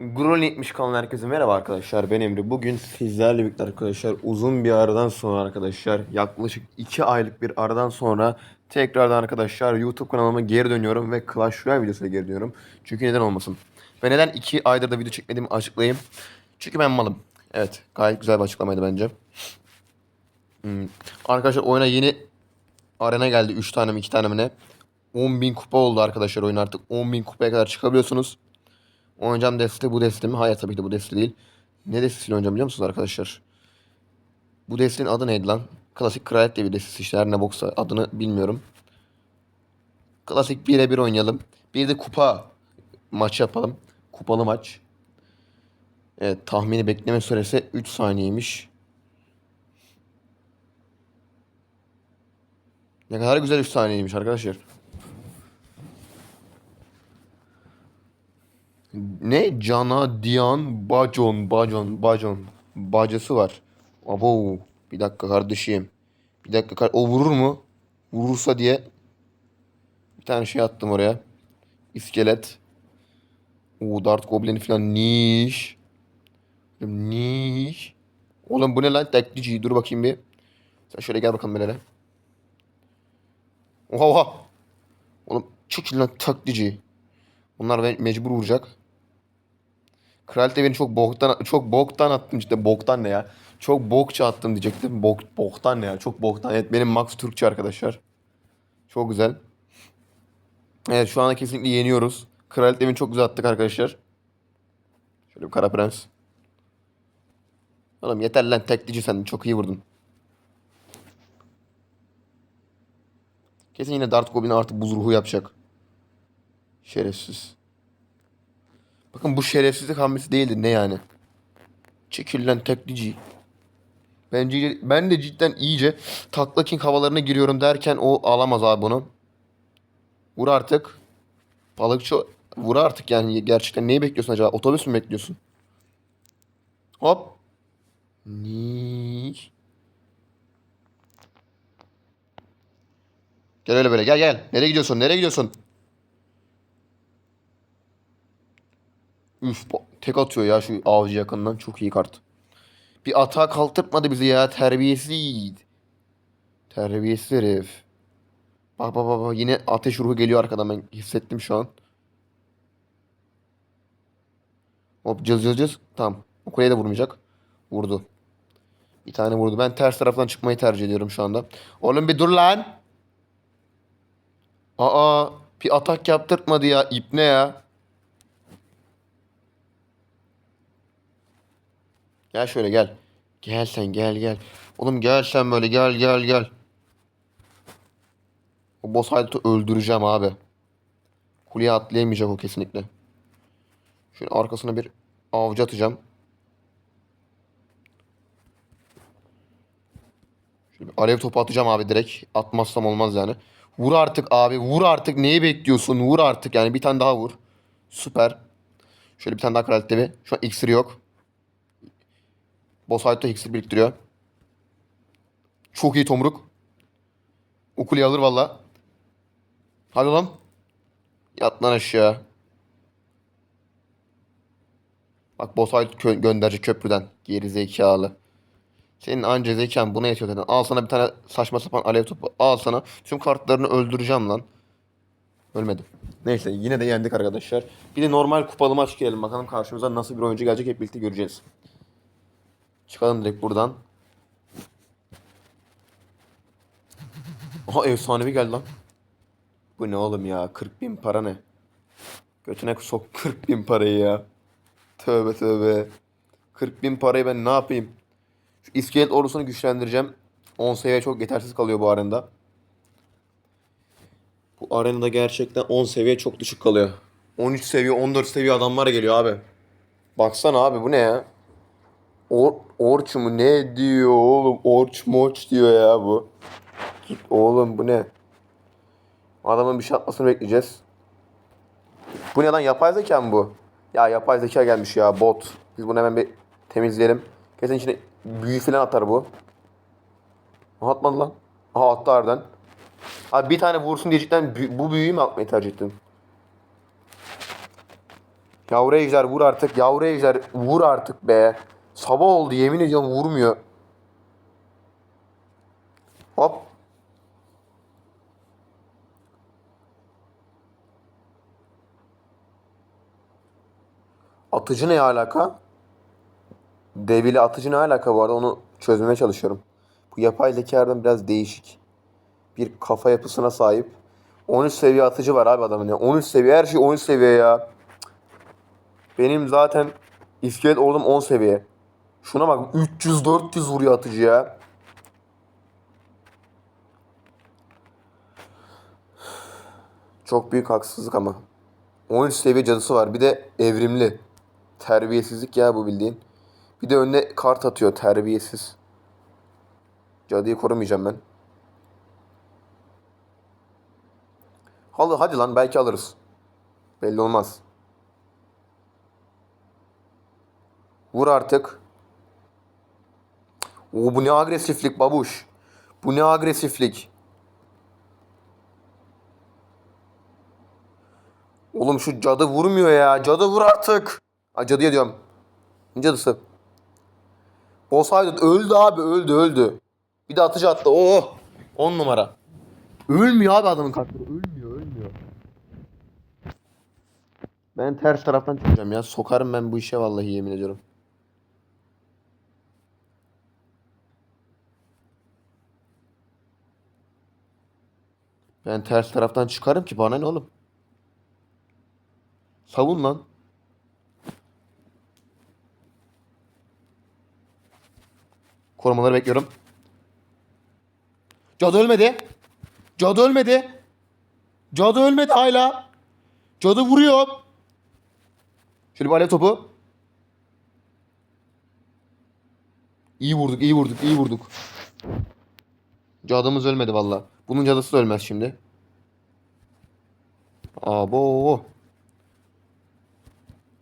70 kanalına herkese merhaba arkadaşlar ben Emre. Bugün sizlerle birlikte arkadaşlar uzun bir aradan sonra arkadaşlar yaklaşık 2 aylık bir aradan sonra tekrardan arkadaşlar YouTube kanalıma geri dönüyorum ve Clash Royale videosuna geri dönüyorum. Çünkü neden olmasın. Ve neden 2 aydır da video çekmediğimi açıklayayım. Çünkü ben malım. Evet gayet güzel bir açıklamaydı bence. Hmm. Arkadaşlar oyuna yeni arena geldi 3 tane mi 2 tane mi ne. 10.000 kupa oldu arkadaşlar oyun artık 10.000 kupaya kadar çıkabiliyorsunuz. Oynayacağım deste bu deste mi? Hayır tabii ki de bu deste değil. Ne destesiyle oynayacağım biliyor musunuz arkadaşlar? Bu destenin adı neydi lan? Klasik Kraliyet diye bir destesi işte her ne boksa adını bilmiyorum. Klasik 1'e 1 oynayalım. Bir de kupa maç yapalım. Kupalı maç. Evet tahmini bekleme süresi 3 saniyeymiş. Ne kadar güzel 3 saniyeymiş arkadaşlar. Ne? Cana, Diyan, Bacon, Bacon, Bacon. Bacası var. Abo. Bir dakika kardeşim. Bir dakika. kar- O vurur mu? Vurursa diye. Bir tane şey attım oraya. İskelet. Oo, Dart Goblin'i falan. Niş. Niş. Oğlum bu ne lan? Teklici. Dur bakayım bir. Sen şöyle gel bakalım böyle. Oha oha. Oğlum çekil lan taklici. Bunlar me- mecbur vuracak. Kraliyet beni çok boktan çok boktan attım işte boktan ne ya? Çok bokça attım diyecektim. Bok boktan ne ya? Çok boktan. Evet benim Max Türkçe arkadaşlar. Çok güzel. Evet şu anda kesinlikle yeniyoruz. Kraliyet beni çok güzel attık arkadaşlar. Şöyle bir kara prens. Oğlum yeter lan teklici sen çok iyi vurdun. Kesin yine Dart Goblin artık buz ruhu yapacak. Şerefsiz. Bakın bu şerefsizlik hamlesi değildi ne yani? Çekil lan. Bence ben de cidden iyice takla king havalarına giriyorum derken o alamaz abi bunu. Vur artık. Balıkçı vur artık yani gerçekten neyi bekliyorsun acaba? Otobüs mü bekliyorsun? Hop. Ni. Gel öyle böyle gel gel. Nereye gidiyorsun? Nereye gidiyorsun? Üf tek atıyor ya şu avcı yakından. Çok iyi kart. Bir atağa kaltırtmadı bizi ya. Terbiyesiz. Terbiyesiz herif. Bak bak bak. Yine ateş ruhu geliyor arkadan ben hissettim şu an. Hop cız cız cız. Tamam. O kuleye de vurmayacak. Vurdu. Bir tane vurdu. Ben ters taraftan çıkmayı tercih ediyorum şu anda. Oğlum bir dur lan. Aa bir atak yaptırtmadı ya. İp ne ya? Gel şöyle gel. Gel sen gel gel. Oğlum gel sen böyle gel gel gel. O boss haydut'u öldüreceğim abi. Kuleye atlayamayacak o kesinlikle. Şöyle arkasına bir avcı atacağım. Şöyle bir alev topu atacağım abi direkt. Atmazsam olmaz yani. Vur artık abi vur artık. Neyi bekliyorsun? Vur artık yani bir tane daha vur. Süper. Şöyle bir tane daha kraliyet devi. Şu an iksiri yok. Boss hayatta iksir biriktiriyor. Çok iyi tomruk. O kuleyi alır valla. Hadi lan. Yat lan aşağı. Bak boss hayat kö- gönderecek köprüden. Geri zekalı. Senin anca zekan buna yetiyor zaten. Al sana bir tane saçma sapan alev topu. Al sana. Tüm kartlarını öldüreceğim lan. Ölmedim. Neyse yine de yendik arkadaşlar. Bir de normal kupalı maç gelelim. Bakalım karşımıza nasıl bir oyuncu gelecek hep birlikte göreceğiz. Çıkalım direkt buradan. Aha efsanevi geldi lan. Bu ne oğlum ya? 40 bin para ne? Götüne sok 40 bin parayı ya. Tövbe tövbe. 40 bin parayı ben ne yapayım? Şu iskelet ordusunu güçlendireceğim. 10 seviye çok yetersiz kalıyor bu arenada. Bu arenada gerçekten 10 seviye çok düşük kalıyor. 13 seviye 14 seviye adamlar geliyor abi. Baksana abi bu ne ya? Or, orç mu ne diyor oğlum? Orç moç diyor ya bu. Oğlum bu ne? Adamın bir şey atmasını bekleyeceğiz. Bu ne lan yapay zeka mı bu? Ya yapay zeka gelmiş ya bot. Biz bunu hemen bir temizleyelim. Kesin içine büyü falan atar bu. Atmadı lan. Aha attı harbiden. Abi bir tane vursun diye bu büyüyü mü atmayı tercih ettin? Yavru ejder vur artık. Yavru ejder vur artık be. Sabah oldu yemin ediyorum vurmuyor. Hop. Atıcı ne alaka? Devili atıcı ne alaka bu arada onu çözmeye çalışıyorum. Bu yapay zekalardan biraz değişik. Bir kafa yapısına sahip. 13 seviye atıcı var abi adamın ya. 13 seviye her şey 13 seviye ya. Benim zaten iskelet ordum 10 seviye. Şuna bak 300-400 vuruyor atıcı ya. Çok büyük haksızlık ama. 13 seviye cadısı var. Bir de evrimli. Terbiyesizlik ya bu bildiğin. Bir de önüne kart atıyor terbiyesiz. Cadıyı korumayacağım ben. Hadi, hadi lan belki alırız. Belli olmaz. Vur artık. Oo bu ne agresiflik babuş. Bu ne agresiflik. Oğlum şu cadı vurmuyor ya. Cadı vur artık. Ha, cadıya diyorum. Ne cadısı? Olsaydı öldü abi öldü öldü. Bir de atıcı attı. Oh. 10 numara. Ölmüyor abi adamın kartları. Ölmüyor ölmüyor. Ben ters taraftan çıkacağım ya. Sokarım ben bu işe vallahi yemin ediyorum. Ben ters taraftan çıkarım ki bana ne oğlum? Savun lan. Korumaları bekliyorum. Cadı ölmedi. Cadı ölmedi. Cadı ölmedi hala. Cadı vuruyor. Şöyle bir alev topu. İyi vurduk, iyi vurduk, iyi vurduk. Cadımız ölmedi valla. Bunun cadısı da ölmez şimdi. Abo.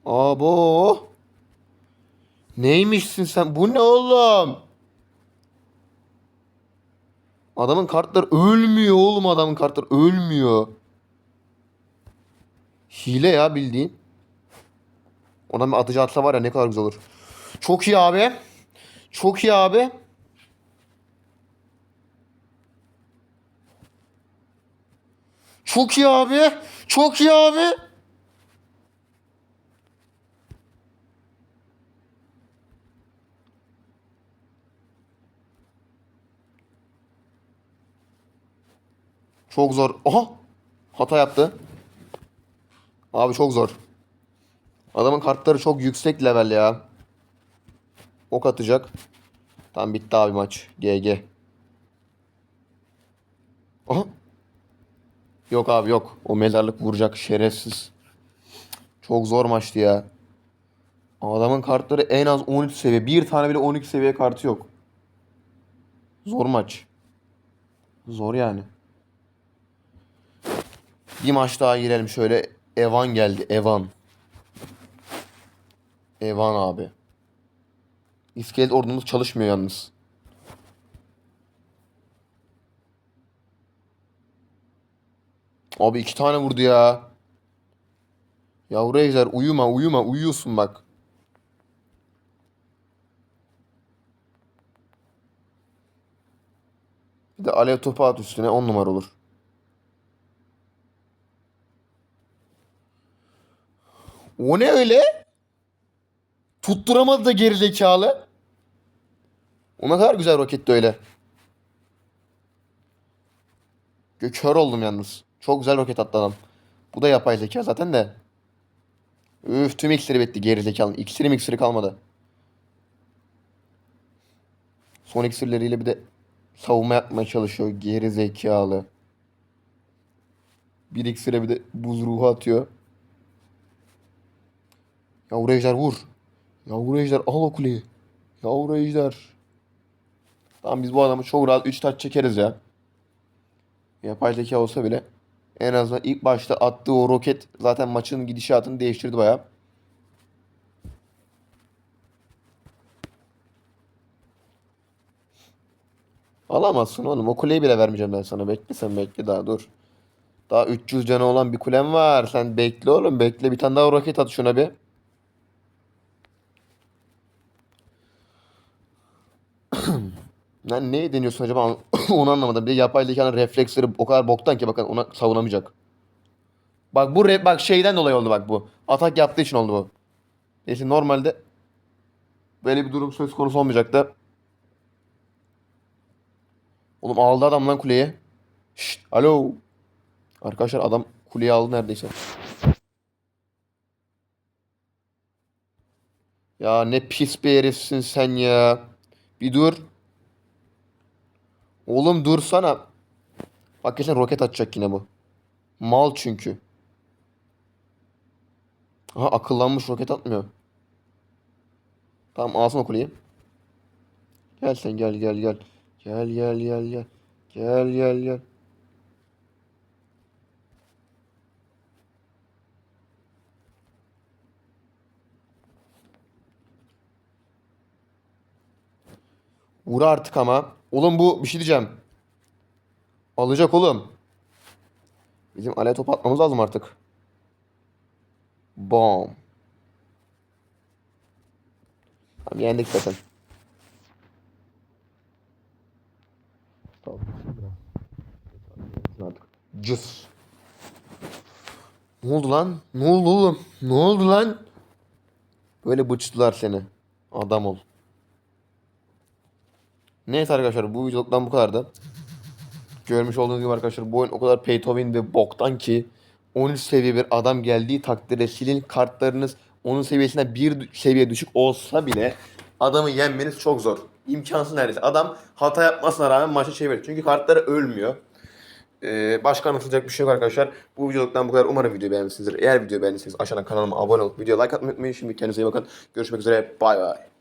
Abo. Neymişsin sen? Bu ne oğlum? Adamın kartları ölmüyor oğlum adamın kartları ölmüyor. Hile ya bildiğin. Ona bir atıcı atsa var ya ne kadar güzel olur. Çok iyi abi. Çok iyi abi. Çok iyi abi. Çok iyi abi. Çok zor. Aha! Hata yaptı. Abi çok zor. Adamın kartları çok yüksek level ya. Ok atacak. Tam bitti abi maç. GG. Aha! Yok abi yok. O mezarlık vuracak şerefsiz. Çok zor maçtı ya. Adamın kartları en az 13 seviye. Bir tane bile 12 seviye kartı yok. Zor maç. Zor yani. Bir maç daha girelim şöyle. Evan geldi. Evan. Evan abi. İskelet ordumuz çalışmıyor yalnız. Abi iki tane vurdu ya. Yavru ejder uyuma uyuma uyuyorsun bak. Bir de alev topu at üstüne on numara olur. O ne öyle? Tutturamadı da gerizekalı. O ne kadar güzel roketti öyle. Kör oldum yalnız. Çok güzel roket attı adam. Bu da yapay zeka zaten de. Üf tüm iksiri bitti gerizekalı. İksiri miksiri kalmadı. Son iksirleriyle bir de savunma yapmaya çalışıyor gerizekalı. Bir iksire bir de buz ruhu atıyor. Yavru ejder vur. Yavru ejder al o kuleyi. Yavru ejder. Tamam biz bu adamı çok rahat 3 taç çekeriz ya. Yapay zeka olsa bile en azından ilk başta attığı o roket zaten maçın gidişatını değiştirdi bayağı. Alamazsın oğlum. O kuleyi bile vermeyeceğim ben sana. Bekle sen bekle daha dur. Daha 300 canı olan bir kulem var. Sen bekle oğlum. Bekle bir tane daha roket at şuna bir. Lan neyi deniyorsun acaba onu anlamadım. Bir de yapay zekanın refleksleri o kadar boktan ki bakın ona savunamayacak. Bak bu re- bak şeyden dolayı oldu bak bu. Atak yaptığı için oldu bu. Neyse normalde böyle bir durum söz konusu olmayacaktı. Oğlum aldı adam lan kuleye. Şşt, alo. Arkadaşlar adam kuleyi aldı neredeyse. Ya ne pis bir herifsin sen ya. Bir dur. Oğlum dursana. Bak kesin roket atacak yine bu. Mal çünkü. Aha akıllanmış roket atmıyor. Tamam alsın o kuleyi. Gel sen gel gel gel. Gel gel gel gel. Gel gel gel. Vur artık ama. Oğlum bu bir şey diyeceğim. Alacak oğlum. Bizim aleye top atmamız lazım artık. Bom. Tamam yendik zaten. Tamam. Cız. Ne oldu lan? Ne oldu oğlum? Ne oldu lan? Böyle bıçtılar seni. Adam ol. Neyse arkadaşlar bu videoluktan bu kadardı. Görmüş olduğunuz gibi arkadaşlar bu oyun o kadar pay to win ve boktan ki 13 seviye bir adam geldiği takdirde silin kartlarınız onun seviyesine bir seviye düşük olsa bile adamı yenmeniz çok zor. İmkansız neredeyse. Adam hata yapmasına rağmen maçı çevirir. Çünkü kartları ölmüyor. Ee, başka anlatılacak bir şey yok arkadaşlar. Bu videoluktan bu kadar. Umarım videoyu beğenmişsinizdir. Eğer videoyu beğendiyseniz aşağıdan kanalıma abone olup videoya like atmayı unutmayın. Şimdi kendinize iyi bakın. Görüşmek üzere. Bay bay.